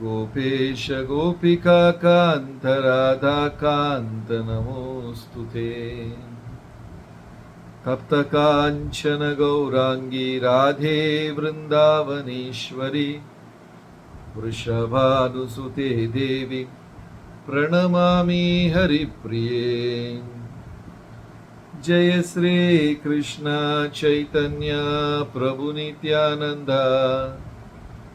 गोपेश गोपिकान्त राधाकान्त नमोऽस्तु ते तप्तकाञ्चन गौराङ्गी राधे वृन्दावनेश्वरि वृषभानुसुते देवि प्रणमामि हरिप्रिये जय श्रीकृष्ण चैतन्य प्रभुनित्यानन्दा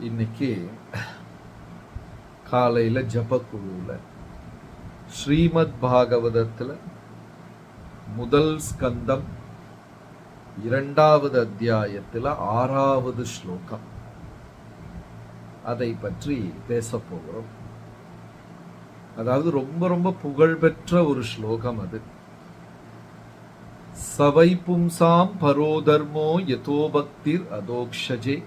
இன்னைக்கு காலையில் ஜபக்குழுவில் ஸ்ரீமத் பாகவதத்தில் முதல் ஸ்கந்தம் இரண்டாவது அத்தியாயத்தில் ஆறாவது ஸ்லோகம். அதை பற்றி பேச போகிறோம். அதாவது ரொம்ப ரொம்ப புகழ்பெற்ற ஒரு ஸ்லோகம் அது. சவை பும்சாம் பரோதர்மோ யதோ பக்திர் அதோக்ஷஜே.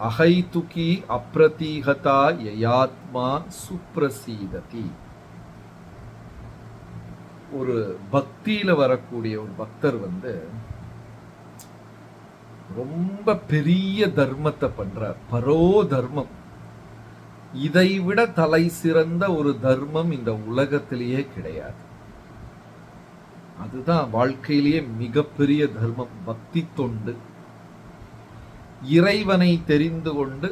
அகைதுகி அப்ரதீகதா யயாத்மா சுப்ரசீததி. ஒரு பக்தியில வரக்கூடிய ஒரு பக்தர் வந்து ரொம்ப பெரிய தர்மத்தை பண்றார். பரோ தர்மம். இதை விட தலை சிறந்த ஒரு தர்மம் இந்த உலகத்திலேயே கிடையாது. அதுதான் வாழ்க்கையிலேயே மிகப்பெரிய தர்மம். பக்தி தொண்டு. இறைவனை தெரிந்து கொண்டு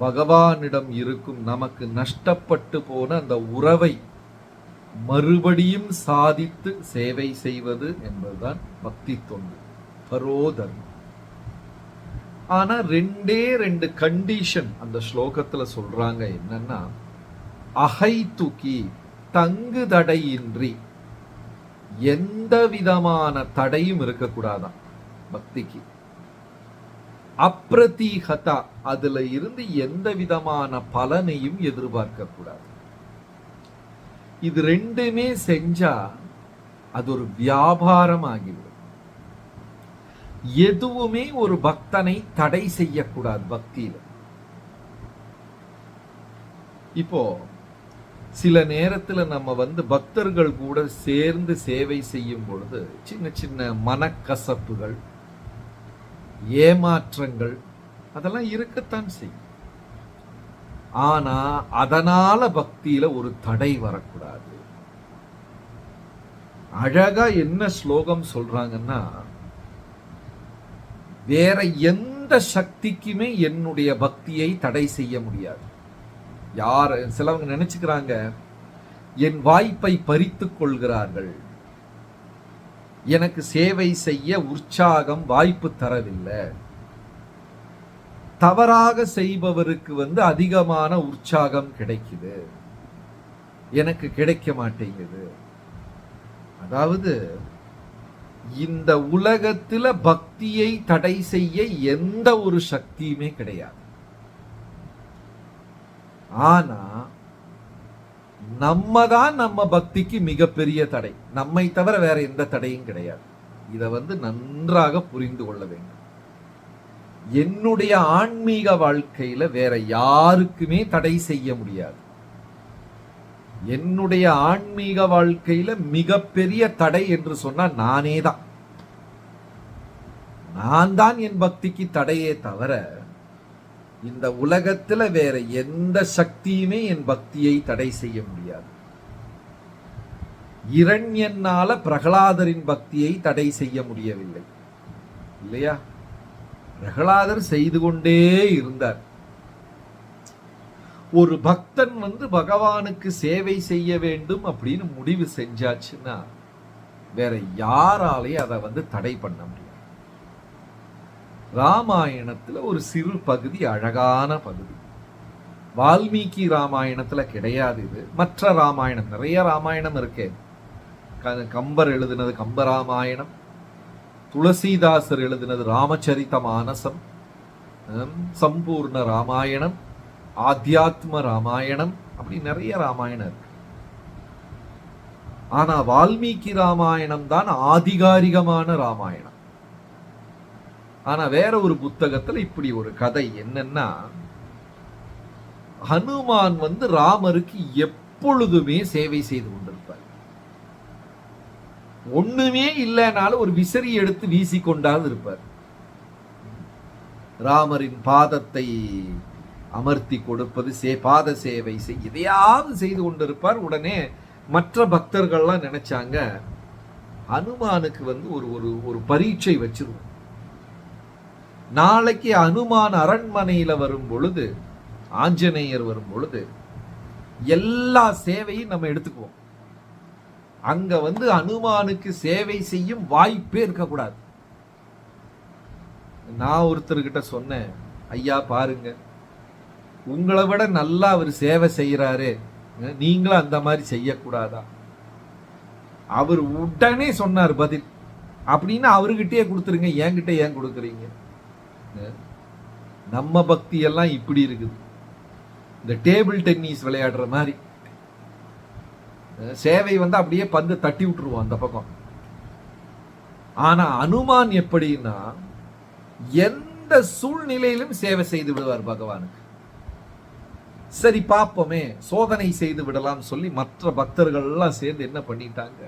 பகவானிடம் இருக்கும் நமக்கு நஷ்டப்பட்டு போன அந்த உறவை மறுபடியும் சாதித்து சேவை செய்வது என்பதுதான் பக்தி தொண்டு பரோதர்மம் ஆனா ரெண்டே ரெண்டு கண்டிஷன் அந்த ஸ்லோகத்துல சொல்றாங்க என்னன்னா அகை தூக்கி தங்கு தடையின்றி எந்த விதமான தடையும் இருக்கக்கூடாதான் பக்திக்கு. அப்ரதீகதா அதுல இருந்து எந்த விதமான பலனையும் எதிர்பார்க்க கூடாது இது ரெண்டுமே செஞ்சா அது ஒரு வியாபாரம் ஆகிவிடும் எதுவுமே ஒரு பக்தனை தடை செய்யக்கூடாது பக்தியில. இப்போ சில நேரத்துல நம்ம வந்து பக்தர்கள் கூட சேர்ந்து சேவை செய்யும் பொழுது சின்ன சின்ன மனக்கசப்புகள் ஏமாற்றங்கள் அதெல்லாம் இருக்கத்தான் செய்யும். ஆனா அதனால பக்தியில ஒரு தடை வரக்கூடாது. அழகா என்ன ஸ்லோகம் சொல்றாங்கன்னா வேற எந்த சக்திக்குமே என்னுடைய பக்தியை தடை செய்ய முடியாது. யார் சிலவங்க நினைச்சுக்கிறாங்க என் வாய்ப்பை பறித்து கொள்கிறார்கள். எனக்கு சேவை செய்ய உற்சாகம் வாய்ப்பு தரவில்லை. தவறாக செய்பவருக்கு வந்து அதிகமான உற்சாகம் கிடைக்குது. எனக்கு கிடைக்க மாட்டேங்குது. அதாவது இந்த உலகத்துல பக்தியை தடை செய்ய எந்த ஒரு சக்தியுமே கிடையாது. ஆனா நம்ம தான் நம்ம பக்திக்கு மிகப்பெரிய தடை. நம்மை தவிர வேற எந்த தடையும் கிடையாது. இதை வந்து நன்றாக புரிந்து கொள்ள வேண்டும். என்னுடைய ஆன்மீக வாழ்க்கையில வேற யாருக்குமே தடை செய்ய முடியாது. என்னுடைய ஆன்மீக வாழ்க்கையில மிகப்பெரிய தடை என்று சொன்னா நானே தான் நான் தான் என் பக்திக்கு தடையே தவிர இந்த உலகத்துல வேற எந்த சக்தியுமே என் பக்தியை தடை செய்ய முடியாது. இரண்யனால பிரகலாதரின் பக்தியை தடை செய்ய முடியவில்லை. இல்லையா? பிரகலாதர் செய்து கொண்டே இருந்தார். ஒரு பக்தன் வந்து பகவானுக்கு சேவை செய்ய வேண்டும் அப்படின்னு முடிவு செஞ்சாச்சுன்னா வேற யாராலையும் அதை வந்து தடை பண்ண முடியாது. ராமாயணத்தில் ஒரு சிறு பகுதி அழகான பகுதி. வால்மீகி ராமாயணத்தில் கிடையாது இது. மற்ற ராமாயணம் நிறைய ராமாயணம் இருக்கே. கம்பர் எழுதினது கம்ப ராமாயணம் துளசிதாசர் எழுதினது ராமச்சரித மானசம். சம்பூர்ண ராமாயணம். ஆத்தியாத்ம ராமாயணம். அப்படி நிறைய ராமாயணம் இருக்கு. ஆனா வால்மீகி ராமாயணம் தான் ஆதிகாரிகமான ராமாயணம். ஆனா வேற ஒரு புத்தகத்துல இப்படி ஒரு கதை என்னன்னா ஹனுமான் வந்து ராமருக்கு எப்பொழுதுமே சேவை செய்து கொண்டிருப்பார். ஒண்ணுமே இல்லைனாலும் ஒரு விசிறி எடுத்து வீசி வீசிக்கொண்டாவது இருப்பார். ராமரின் பாதத்தை அமர்த்தி கொடுப்பது சே பாத சேவை செய் எதையாவது செய்து கொண்டிருப்பார். உடனே மற்ற பக்தர்கள்லாம் நினைச்சாங்க ஹனுமானுக்கு வந்து ஒரு ஒரு ஒரு பரீட்சை வச்சிருவோம். நாளைக்கு அனுமான் அரண்மனையில வரும் பொழுது ஆஞ்சநேயர் வரும் பொழுது எல்லா சேவையும் நம்ம எடுத்துக்குவோம். அங்க வந்து அனுமானுக்கு சேவை செய்யும் வாய்ப்பே இருக்கக்கூடாது. நான் ஒருத்தர்கிட்ட சொன்னேன் ஐயா பாருங்க. உங்களை விட நல்லா அவர் சேவை செய்யறாரு நீங்களும் அந்த மாதிரி செய்யக்கூடாதா? அவர் உடனே சொன்னார் பதில். அப்படின்னு அவர்கிட்டயே கொடுத்துருங்க என்கிட்ட ஏன் கொடுக்குறீங்க? நம்ம பக்தி எல்லாம் இப்படி இருக்குது. இந்த டேபிள் டென்னிஸ் விளையாடுற மாதிரி. சேவை வந்து அப்படியே பந்து தட்டி விட்டுருவோம் அந்த பக்கம். ஆனா அனுமான் எப்படின்னா எந்த சூழ்நிலையிலும் சேவை செய்து விடுவார் பகவானுக்கு. சரி பார்ப்போமே சோதனை செய்து விடலாம் சொல்லி மற்ற பக்தர்கள் எல்லாம் சேர்ந்து என்ன பண்ணிட்டாங்க?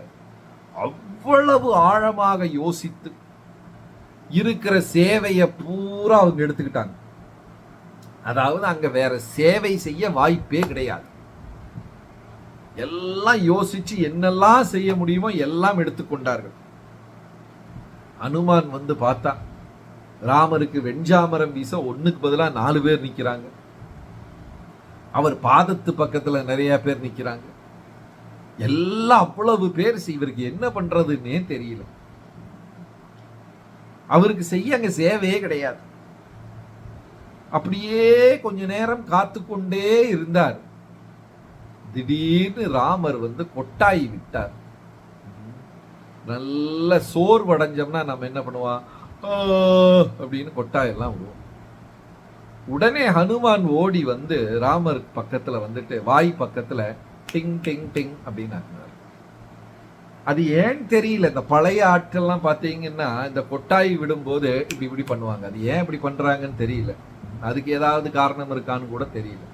அவ்வளவு ஆழமாக யோசித்து இருக்கிற சேவையை பூரா அவங்க எடுத்துக்கிட்டாங்க. அதாவது அங்கே வேற சேவை செய்ய வாய்ப்பே கிடையாது. எல்லாம் யோசிச்சு என்னெல்லாம் செய்ய முடியுமோ எல்லாம் எடுத்துக்கொண்டார்கள் அனுமான் வந்து பார்த்தா ராமருக்கு வெஞ்சாமரம் வீச ஒன்றுக்கு பதிலாக நாலு பேர் நிற்கிறாங்க அவர் பாதத்து பக்கத்தில் நிறைய பேர் நிற்கிறாங்க எல்லாம் அவ்வளவு பேர் இவருக்கு என்ன பண்றதுன்னே தெரியல. அவருக்கு செய்ய அங்க சேவையே கிடையாது. அப்படியே கொஞ்ச நேரம் காத்து கொண்டே இருந்தார். திடீர்னு ராமர் வந்து கொட்டாய் விட்டார். நல்ல சோர்வடைஞ்சோம்னா நம்ம என்ன பண்ணுவோம்? அப்படின்னு கொட்டாயெல்லாம் விடுவோம். உடனே ஹனுமான் ஓடி வந்து ராமர் பக்கத்துல வந்துட்டு வாய் பக்கத்துல டிங் டிங் டிங் அப்படின்னாங்க. அது ஏன் தெரியல? இந்த பழைய ஆட்கள்லாம் பார்த்தீங்கன்னா இந்த கொட்டாய் விடும்போது இப்படி இப்படி பண்ணுவாங்க. அது ஏன் இப்படி பண்றாங்கன்னு தெரியல. அதுக்கு ஏதாவது காரணம் இருக்கான்னு கூட தெரியல.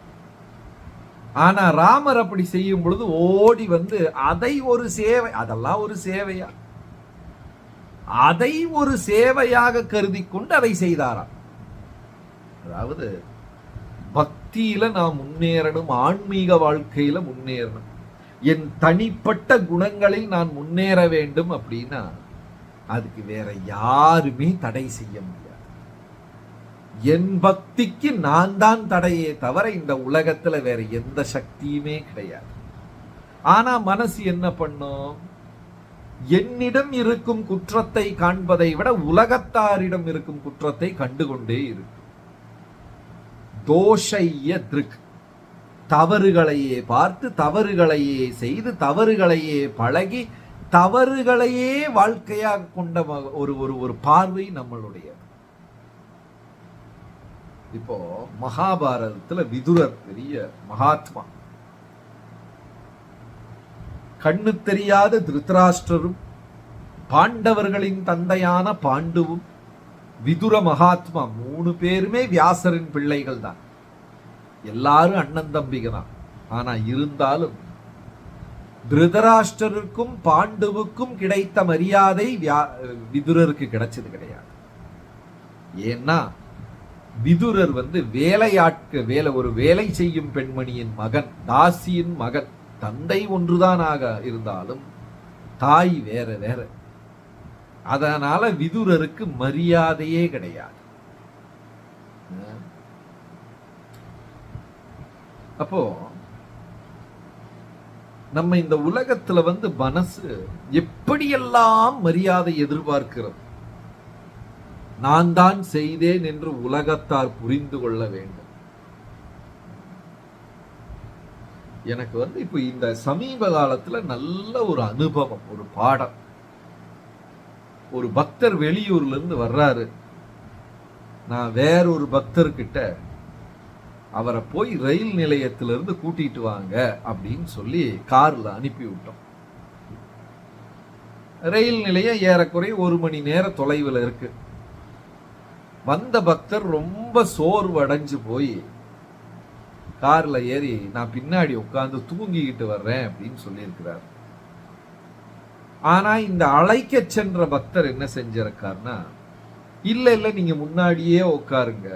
ஆனா ராமர் அப்படி செய்யும் பொழுது ஓடி வந்து அதை ஒரு சேவை அதெல்லாம் ஒரு சேவையா? அதை ஒரு சேவையாக கருதி கொண்டு அதை செய்தாராம். அதாவது பக்தியில நான் முன்னேறணும் ஆன்மீக வாழ்க்கையில முன்னேறணும். என் தனிப்பட்ட குணங்களில் நான் முன்னேற வேண்டும் அப்படின்னா அதுக்கு வேற யாருமே தடை செய்ய முடியாது. என் பக்திக்கு நான் தான் தடையே தவிர இந்த உலகத்துல வேற எந்த சக்தியுமே கிடையாது. ஆனா மனசு என்ன பண்ணும்? என்னிடம் இருக்கும் குற்றத்தை காண்பதை விட உலகத்தாரிடம் இருக்கும் குற்றத்தை கண்டுகொண்டே இருக்கும். தோஷைய திருக் தவறுகளையே பார்த்து தவறுகளையே செய்து தவறுகளையே பழகி தவறுகளையே வாழ்க்கையாக கொண்ட ஒரு ஒரு ஒரு பார்வை நம்மளுடைய இப்போ மகாபாரதத்துல விதுரர் பெரிய மகாத்மா. கண்ணு தெரியாத திருத்தராஷ்டரும் பாண்டவர்களின் தந்தையான பாண்டுவும் விதுர மகாத்மா மூணு பேருமே வியாசரின் பிள்ளைகள் தான் எல்லாரும் அண்ணன் தம்பிங்க தான் ஆனா இருந்தாலும் திருதராஷ்டருக்கும் பாண்டுவுக்கும் கிடைத்த மரியாதை வியா- விதுரருக்கு கிடைச்சது கிடையாது. ஏன்னா விதுரர் வந்து வேலையாட்க வேலை ஒரு வேலை செய்யும் பெண்மணியின் மகன் தாசியின் மகன் தந்தை ஒன்றுதானாக இருந்தாலும் தாய் வேற வேற. அதனால விதுரருக்கு மரியாதையே கிடையாது. அப்போ நம்ம இந்த உலகத்துல வந்து மனசு எப்படியெல்லாம் மரியாதை எதிர்பார்க்கிறது? நான் தான் செய்தேன் என்று உலகத்தார் புரிந்து கொள்ள வேண்டும். எனக்கு வந்து இப்போ இந்த சமீப காலத்துல நல்ல ஒரு அனுபவம் ஒரு பாடம். ஒரு பக்தர் வெளியூர்ல இருந்து வர்றாரு. நான் வேற ஒரு பக்தர்கிட்ட அவரை போய் ரயில் நிலையத்திலிருந்து கூட்டிட்டு வாங்க அப்படின்னு சொல்லி கார்ல அனுப்பி விட்டோம். ரயில் நிலையம் ஏறக்குறைய ஒரு மணி நேர தொலைவில் இருக்கு. வந்த பக்தர் ரொம்ப சோர்வு அடைஞ்சு போய் காரில் ஏறி நான் பின்னாடி உட்கார்ந்து தூங்கிக்கிட்டு வர்றேன் அப்படின்னு சொல்லியிருக்கிறார். ஆனா இந்த அழைக்க சென்ற பக்தர் என்ன செஞ்சிருக்காருன்னா இல்லை இல்லை நீங்க முன்னாடியே உட்காருங்க.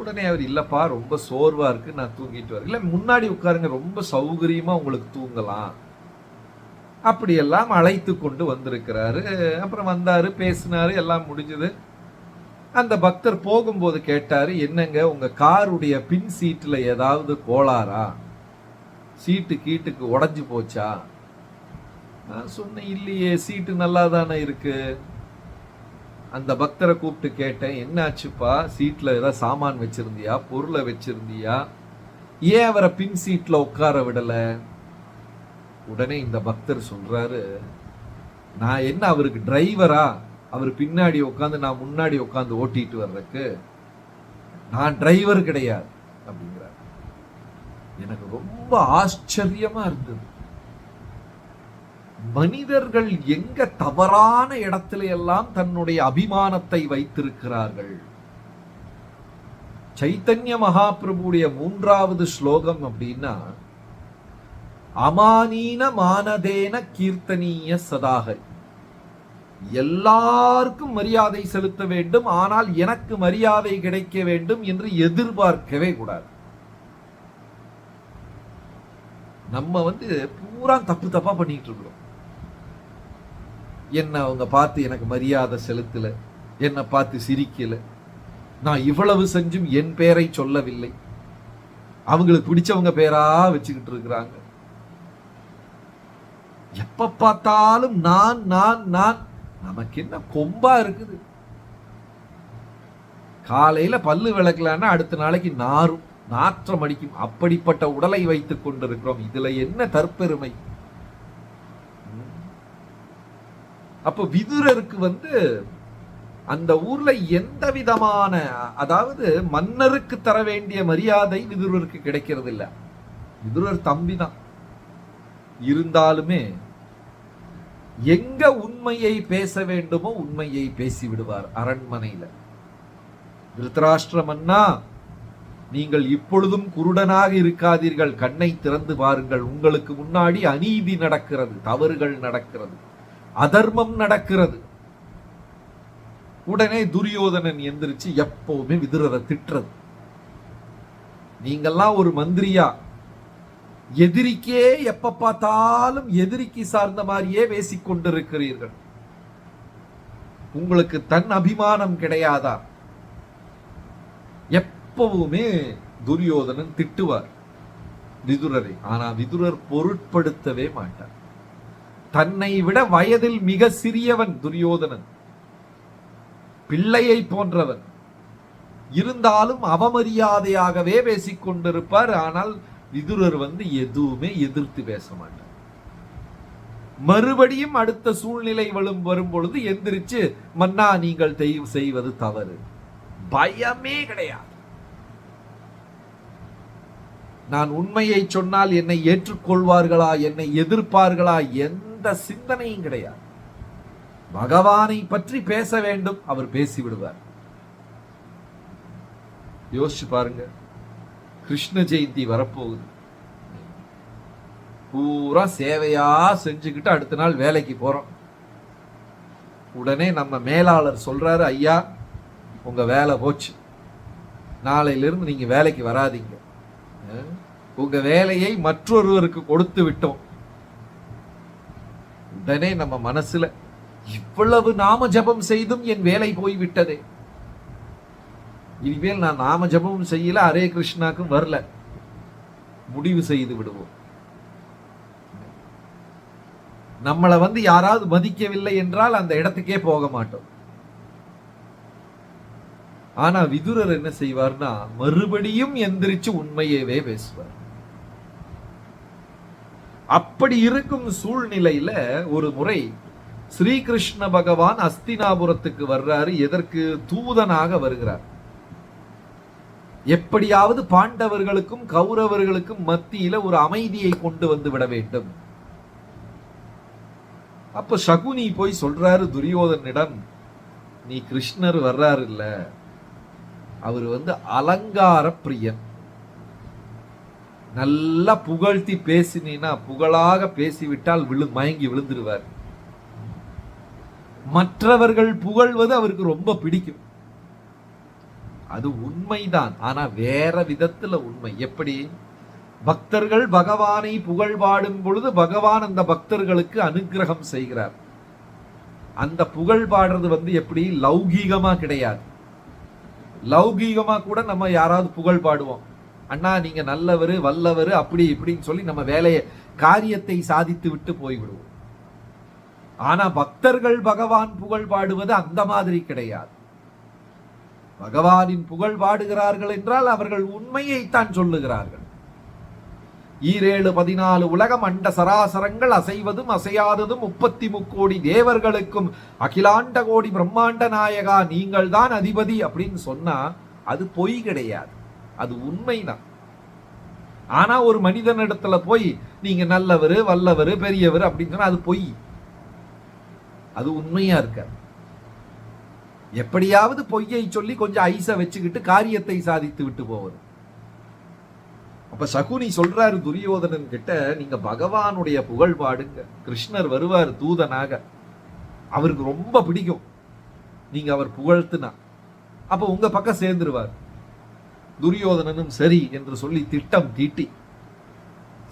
உடனே அவர் இல்லைப்பா ரொம்ப சோர்வாக இருக்குது நான் தூங்கிட்டு வரேன். இல்லை முன்னாடி உட்காருங்க ரொம்ப சௌகரியமாக உங்களுக்கு தூங்கலாம். அப்படியெல்லாம் அழைத்து கொண்டு வந்திருக்கிறாரு. அப்புறம் வந்தார் பேசினாரு எல்லாம் முடிஞ்சது. அந்த பக்தர் போகும்போது கேட்டார் என்னங்க உங்கள் காருடைய பின் சீட்டில் ஏதாவது கோளாறா? சீட்டு கீட்டுக்கு உடஞ்சி போச்சா? நான் சொன்னேன் இல்லையே சீட்டு நல்லா தானே இருக்குது அந்த பக்தரை கூப்பிட்டு கேட்டேன் என்னாச்சுப்பா? சீட்டில் ஏதாவது சாமான் வச்சுருந்தியா? பொருளை வச்சுருந்தியா? ஏன் அவரை பின் சீட்டில் உட்கார விடலை? உடனே இந்த பக்தர் சொல்கிறாரு நான் என்ன அவருக்கு டிரைவரா அவர் பின்னாடி உட்காந்து நான் முன்னாடி உட்காந்து ஓட்டிட்டு வர்றதுக்கு நான் டிரைவர் கிடையாது அப்படிங்கிறார். எனக்கு ரொம்ப ஆச்சரியமாக இருந்தது. மனிதர்கள் எங்க தவறான இடத்துல எல்லாம் தன்னுடைய அபிமானத்தை வைத்திருக்கிறார்கள்? சைத்தன்ய மகாபிரபுடைய மூன்றாவது ஸ்லோகம் அப்படின்னா அமானீன மானதேன கீர்த்தனீய சதாக எல்லாருக்கும் மரியாதை செலுத்த வேண்டும் ஆனால் எனக்கு மரியாதை கிடைக்க வேண்டும் என்று எதிர்பார்க்கவே கூடாது. நம்ம வந்து பூரா தப்பு தப்பா பண்ணிட்டு இருக்கிறோம். என்னை அவங்க பார்த்து எனக்கு மரியாதை செலுத்தலை. என்னை பார்த்து சிரிக்கலை. நான் இவ்வளவு செஞ்சும் என் பேரை சொல்லவில்லை. அவங்களுக்கு பிடிச்சவங்க பேரா வச்சுக்கிட்டு இருக்கிறாங்க. எப்ப பார்த்தாலும் நான் நான் நான் நமக்கு என்ன கொம்பா இருக்குது? காலையில பல்லு விளக்கலன்னா அடுத்த நாளைக்கு நாரும் நாற்றம் அடிக்கும். அப்படிப்பட்ட உடலை வைத்துக் கொண்டிருக்கிறோம். இதுல என்ன தற்பெருமை? அப்போ விதுரருக்கு வந்து அந்த ஊர்ல எந்த விதமான அதாவது மன்னருக்கு தர வேண்டிய மரியாதை விதுரருக்கு கிடைக்கிறது இல்ல. விதுரர் தம்பி தான். இருந்தாலுமே எங்க உண்மையை பேச வேண்டுமோ உண்மையை பேசி விடுவார் அரண்மனையில. திருத்தராஷ்டிர மன்னா நீங்கள் இப்பொழுதும் குருடனாக இருக்காதீர்கள். கண்ணை திறந்து பாருங்கள். உங்களுக்கு முன்னாடி அநீதி நடக்கிறது தவறுகள் நடக்கிறது. அதர்மம் நடக்கிறது. உடனே துரியோதனன் எந்திரிச்சு எப்பவுமே விதுரரை திட்டுறது. நீங்கள்லாம் ஒரு மந்திரியா? எதிரிக்கே எப்ப பார்த்தாலும் எதிரிக்கு சார்ந்த மாதிரியே பேசிக்கொண்டிருக்கிறீர்கள் உங்களுக்கு தன் அபிமானம் கிடையாதா? எப்பவுமே துரியோதனன் திட்டுவார். விதுரரை. ஆனா விதுரர் பொருட்படுத்தவே மாட்டார். தன்னை விட வயதில் மிக சிறியவன் துரியோதனன். பிள்ளையை போன்றவன். இருந்தாலும் அவமரியாதையாகவே பேசிக்கொண்டிருப்பார் ஆனால் விதுரர் வந்து எதுவுமே எதிர்த்து பேச மாட்டார். மறுபடியும் அடுத்த சூழ்நிலை வரும் வரும் பொழுது எந்திரிச்சு மன்னா நீங்கள் தெய்வ செய்வது தவறு. பயமே கிடையாது. நான் உண்மையை சொன்னால் என்னை ஏற்றுக்கொள்வார்களா? என்னை எதிர்ப்பார்களா? எந்த சிந்தனையும் கிடையாது. பகவானை பற்றி பேச வேண்டும் அவர் பேசி விடுவார் யோசிச்சு பாருங்க. கிருஷ்ண ஜெயந்தி வரப்போகுது. பூரா சேவையா செஞ்சுக்கிட்டு அடுத்த நாள் வேலைக்கு போறோம். உடனே நம்ம மேலாளர் சொல்றாரு ஐயா உங்க வேலை போச்சு. நாளையிலிருந்து நீங்க வேலைக்கு வராதீங்க. உங்க வேலையை மற்றொருவருக்கு கொடுத்து விட்டோம். உடனே நம்ம மனசுல இவ்வளவு நாம ஜபம் செய்தும் என் வேலை போய் விட்டதே இனிமேல் நான் நாம ஜபமும் செய்யல ஹரே கிருஷ்ணாக்கும் வரல. முடிவு செய்து விடுவோம். நம்மளை வந்து யாராவது மதிக்கவில்லை என்றால் அந்த இடத்துக்கே போக மாட்டோம். ஆனா விதுரர் என்ன செய்வார்னா மறுபடியும் எந்திரிச்சு உண்மையவே பேசுவார். அப்படி இருக்கும் சூழ்நிலையில ஒரு முறை ஸ்ரீகிருஷ்ண பகவான் அஸ்தினாபுரத்துக்கு வர்றாரு எதற்கு? தூதனாக வருகிறார். எப்படியாவது பாண்டவர்களுக்கும் கௌரவர்களுக்கும் மத்தியில ஒரு அமைதியை கொண்டு வந்து விட வேண்டும். அப்ப சகுனி போய் சொல்றாரு துரியோதனிடம் நீ கிருஷ்ணர் வர்றாரு இல்ல அவர் வந்து அலங்கார பிரியன். நல்லா புகழ்த்தி பேசினீன்னா புகழாக பேசிவிட்டால் விழு மயங்கி விழுந்துருவார். மற்றவர்கள் புகழ்வது அவருக்கு ரொம்ப பிடிக்கும். அது உண்மைதான். ஆனா வேற விதத்துல உண்மை. எப்படி? பக்தர்கள் பகவானை புகழ் பாடும் பொழுது பகவான் அந்த பக்தர்களுக்கு அனுக்கிரகம் செய்கிறார். அந்த புகழ் பாடுறது வந்து எப்படி? லௌகீகமா கிடையாது. லௌகீகமா கூட நம்ம யாராவது புகழ் பாடுவோம். அண்ணா நீங்க நல்லவர் வல்லவர் அப்படி இப்படின்னு சொல்லி நம்ம வேலையை காரியத்தை சாதித்து விட்டு போய்விடுவோம். ஆனா பக்தர்கள் பகவான் புகழ் பாடுவது அந்த மாதிரி கிடையாது. பகவானின் புகழ் பாடுகிறார்கள் என்றால் அவர்கள் உண்மையைத்தான் சொல்லுகிறார்கள். ஈரேழு பதினாலு உலகம் அண்ட சராசரங்கள் அசைவதும் அசையாததும் முப்பத்தி முக்கோடி தேவர்களுக்கும் அகிலாண்ட கோடி பிரம்மாண்ட நாயகா நீங்கள் தான் அதிபதி அப்படின்னு சொன்னா அது பொய் கிடையாது. அது உண்மைதான். ஆனா ஒரு மனிதனிடத்துல போய் நீங்க நல்லவர் வல்லவர் பெரியவர் அப்படின்னு சொன்னா அது பொய். அது உண்மையா இருக்காது. எப்படியாவது பொய்யை சொல்லி கொஞ்சம் ஐச வச்சுக்கிட்டு காரியத்தை சாதித்து விட்டு போவது. அப்ப சகுனி சொல்றாரு துரியோதனன் கிட்ட நீங்க பகவானுடைய புகழ் பாடுங்க கிருஷ்ணர் வருவார் தூதனாக. அவருக்கு ரொம்ப பிடிக்கும். நீங்க அவர் புகழ்த்துனா. அப்ப உங்க பக்கம் சேர்ந்துருவார். துரியோதனனும் சரி என்று சொல்லி திட்டம் தீட்டி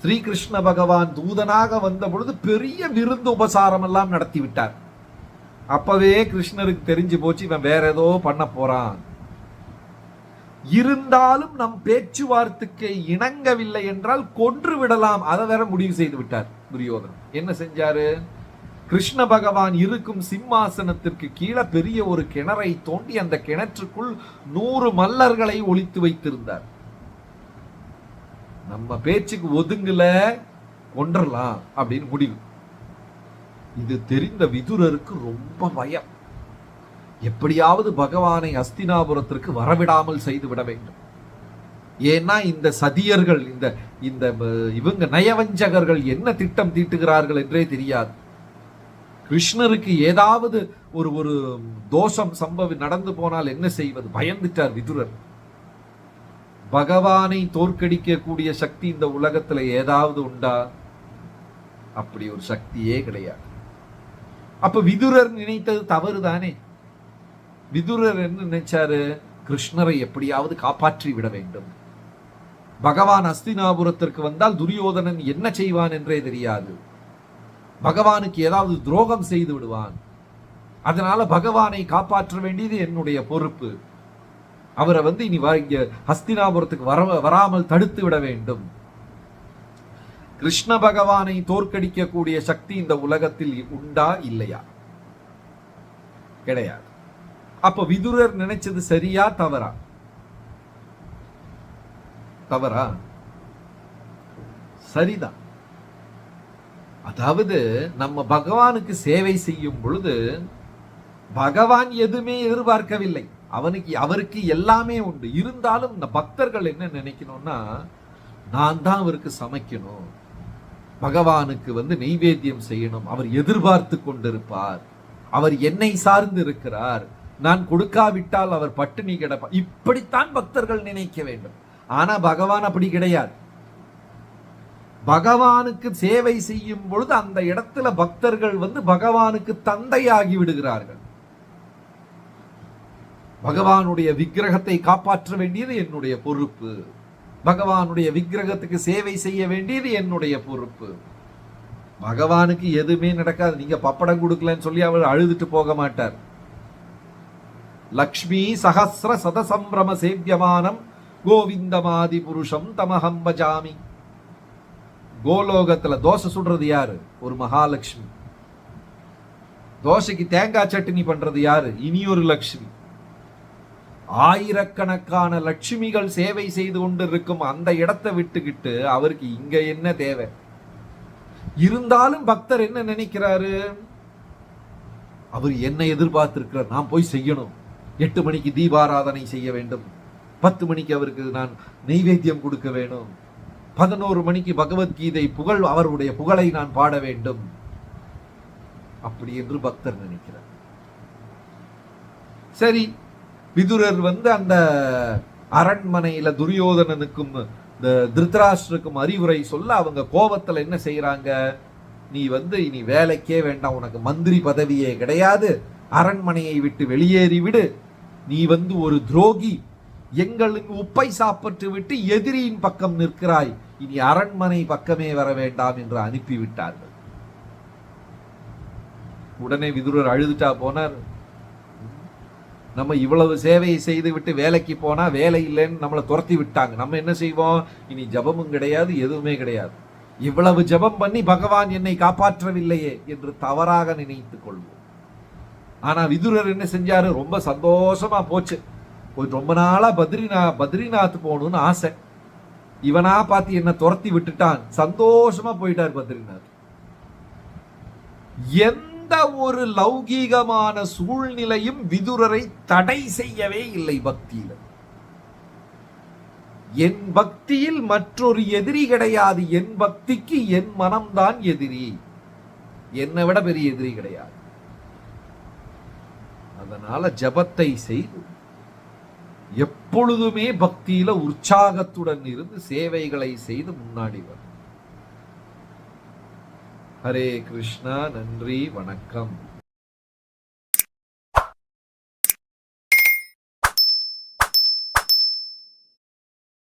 ஸ்ரீகிருஷ்ண பகவான் தூதனாக வந்த பொழுது பெரிய விருந்து உபசாரம் எல்லாம் நடத்தி விட்டார். அப்பவே கிருஷ்ணருக்கு தெரிஞ்சு போச்சு இவன் வேற ஏதோ பண்ண போறான். இருந்தாலும் நம் பேச்சுவார்த்தைக்கு இணங்கவில்லை என்றால் கொன்று விடலாம். அதை வேற முடிவு செய்து விட்டார் துரியோதனன். என்ன செஞ்சாரு? கிருஷ்ண பகவான் இருக்கும் சிம்மாசனத்திற்கு கீழே பெரிய ஒரு கிணறை தோண்டி அந்த கிணற்றுக்குள் நூறு மல்லர்களை ஒழித்து வைத்திருந்தார். நம்ம பேச்சுக்கு ஒதுங்கல கொன்றலாம் அப்படின்னு முடிவு. இது தெரிந்த விதுரருக்கு ரொம்ப பயம். எப்படியாவது பகவானை அஸ்தினாபுரத்திற்கு வரவிடாமல் செய்து விட வேண்டும். ஏன்னா இந்த சதியர்கள் இந்த இந்த இவங்க நயவஞ்சகர்கள் என்ன திட்டம் தீட்டுகிறார்கள் என்றே தெரியாது. கிருஷ்ணருக்கு ஏதாவது ஒரு ஒரு தோஷம் சம்பவி நடந்து போனால் என்ன செய்வது? பயந்துட்டார் விதுரர். பகவானை தோற்கடிக்கக்கூடிய சக்தி இந்த உலகத்தில் ஏதாவது உண்டா? அப்படி ஒரு சக்தியே கிடையாது. அப்ப விதுரர் நினைத்தது தவறு தானே விதுரர் என்ன நினைச்சாரு? கிருஷ்ணரை எப்படியாவது காப்பாற்றி விட வேண்டும். பகவான் அஸ்தினாபுரத்திற்கு வந்தால் துரியோதனன் என்ன செய்வான் என்றே தெரியாது. பகவானுக்கு ஏதாவது துரோகம் செய்து விடுவான். அதனால பகவானை காப்பாற்ற வேண்டியது என்னுடைய பொறுப்பு. அவரை வந்து இனி வ- இங்க ஹஸ்தினாபுரத்துக்கு வர வராமல் தடுத்து விட வேண்டும். கிருஷ்ண பகவானை தோற்கடிக்கக்கூடிய சக்தி இந்த உலகத்தில் உண்டா இல்லையா? கிடையாது. அப்ப விதுரர் நினைச்சது சரியா தவறா? தவறா? சரிதான். அதாவது நம்ம பகவானுக்கு சேவை செய்யும் பொழுது பகவான் எதுவுமே எதிர்பார்க்கவில்லை. அவனுக்கு அவருக்கு எல்லாமே உண்டு. இருந்தாலும் இந்த பக்தர்கள் என்ன நினைக்கணும்னா நான் தான் அவருக்கு சமைக்கணும். பகவானுக்கு வந்து நெய்வேத்தியம் செய்யணும். அவர் எதிர்பார்த்து கொண்டிருப்பார். அவர் என்னை சார்ந்து இருக்கிறார். நான் கொடுக்காவிட்டால் அவர் பட்டினி கிடப்பார் இப்படித்தான் பக்தர்கள் நினைக்க வேண்டும். ஆனா பகவான் அப்படி கிடையாது. பகவானுக்கு சேவை செய்யும் பொழுது அந்த இடத்துல பக்தர்கள் வந்து பகவானுக்கு தந்தையாகி விடுகிறார்கள். பகவானுடைய விக்கிரகத்தை காப்பாற்ற வேண்டியது என்னுடைய பொறுப்பு. பகவானுடைய விக்கிரகத்துக்கு சேவை செய்ய வேண்டியது என்னுடைய பொறுப்பு. பகவானுக்கு எதுவுமே நடக்காது. நீங்க பப்படம் கொடுக்கலன்னு சொல்லி அவர் அழுதுட்டு போக மாட்டார். லக்ஷ்மி சகசிர சதசம்பிரம சேவியமானம் கோவிந்தமாதி புருஷம் தமஹம் பஜாமி கோலோகத்துல தோசை சுடுறது யாரு? ஒரு மகாலட்சுமி. தோசைக்கு தேங்காய் சட்னி பண்றது யாரு? இனியொரு லட்சுமி. ஆயிரக்கணக்கான லட்சுமிகள் சேவை செய்து கொண்டு இருக்கும் அந்த இடத்தை விட்டுக்கிட்டு அவருக்கு இங்க என்ன தேவை? இருந்தாலும் பக்தர் என்ன நினைக்கிறாரு? அவர் என்ன எதிர்பார்த்திருக்கிறார். நான் போய் செய்யணும். எட்டு மணிக்கு தீபாராதனை செய்ய வேண்டும். பத்து மணிக்கு அவருக்கு நான் நெய்வேத்தியம் கொடுக்க வேணும். பதினோரு மணிக்கு பகவத்கீதை புகழ் அவருடைய புகழை நான் பாட வேண்டும். அப்படி என்று பக்தர் நினைக்கிறார். சரி விதுரர் வந்து அந்த அரண்மனையில துரியோதனனுக்கும் இந்த திருத்தராஷ்டிரக்கும் அறிவுரை சொல்ல அவங்க கோபத்தில் என்ன செய்யறாங்க நீ வந்து இனி வேலைக்கே வேண்டாம் உனக்கு மந்திரி பதவியே கிடையாது. அரண்மனையை விட்டு வெளியேறி விடு நீ வந்து ஒரு துரோகி. எங்களுக்கு உப்பை சாப்பிட்டு விட்டு எதிரியின் பக்கம் நிற்கிறாய். இனி அரண்மனை பக்கமே வர வேண்டாம் என்று அனுப்பிவிட்டார்கள். உடனே விதுரர் அழுதுட்டா போனார். நம்ம இவ்வளவு சேவையை செய்து விட்டு வேலைக்கு போனா வேலை இல்லைன்னு நம்மளை துரத்தி விட்டாங்க. நம்ம என்ன செய்வோம்? இனி ஜபமும் கிடையாது எதுவுமே கிடையாது. இவ்வளவு ஜபம் பண்ணி பகவான் என்னை காப்பாற்றவில்லையே என்று தவறாக நினைத்துக் கொள்வோம். ஆனா விதுரர் என்ன செஞ்சாரு? ரொம்ப சந்தோஷமா போச்சு. கொஞ்சம் ரொம்ப நாளா பத்ரிநா பத்ரிநாத் போகணும்னு ஆசை. இவனா பார்த்து என்ன துரத்தி விட்டுட்டான். சந்தோஷமா போயிட்டார் பத்ரிநாத். எந்த ஒரு லௌகீகமான சூழ்நிலையும் விதுரரை தடை செய்யவே இல்லை பக்தியில. என் பக்தியில் மற்றொரு எதிரி கிடையாது. என் பக்திக்கு என் மனம்தான் எதிரி. என்னை விட பெரிய எதிரி கிடையாது. அதனால ஜபத்தை செய்து எப்பொழுதுமே பக்தியில உற்சாகத்துடன் இருந்து சேவைகளை செய்து முன்னாடி வரும் ஹரே கிருஷ்ணா நன்றி வணக்கம்.